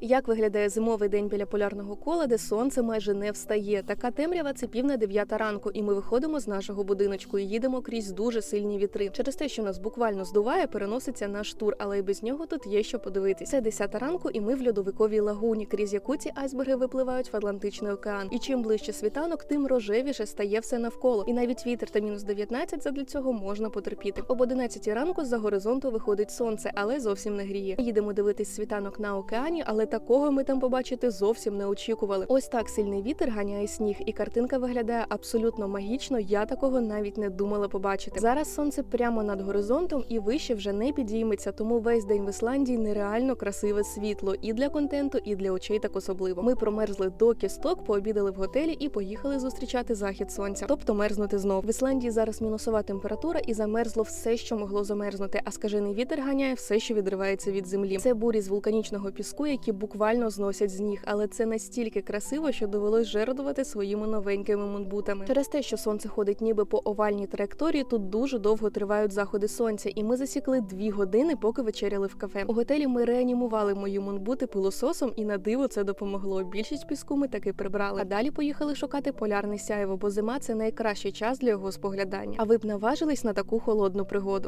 Як виглядає зимовий день біля полярного кола, де сонце майже не встає? Така темрява це пів на дев'ята ранку, і ми виходимо з нашого будиночку і їдемо крізь дуже сильні вітри. Через те, що нас буквально здуває, переноситься наш тур, але й без нього тут є що подивитися. Це 10 ранку, і ми в льодовиковій лагуні, крізь яку ці айсберги випливають в Атлантичний океан. І чим ближче світанок, тим рожевіше стає все навколо. І навіть вітер та мінус 19 задля цього можна потерпіти. Об 11 ранку з-за горизонту виходить сонце, але зовсім не гріє. Їдемо дивитись світанок на океані, але такого ми там побачити зовсім не очікували. Ось так сильний вітер ганяє сніг, і картинка виглядає абсолютно магічно. Я такого навіть не думала побачити. Зараз сонце прямо над горизонтом і вище вже не підійметься, тому весь день в Ісландії нереально красиве світло і для контенту, і для очей так особливо. Ми промерзли до кісток, пообідали в готелі і поїхали зустрічати захід сонця, тобто мерзнути знов. В Ісландії зараз мінусова температура і замерзло все, що могло замерзнути. А скажений вітер ганяє все, що відривається від землі. Це бурі з вулканічного піску, які буквально зносять з ніг, але це настільки красиво, що довелось жертвувати своїми новенькими мунбутами. Через те, що сонце ходить ніби по овальній траєкторії, тут дуже довго тривають заходи сонця, і ми засікли дві години, поки вечеряли в кафе. У готелі ми реанімували мої мунбути пилососом, і на диво це допомогло. Більшість піску ми таки прибрали. А далі поїхали шукати полярне сяйво, бо зима це найкращий час для його споглядання. А ви б наважились на таку холодну пригоду.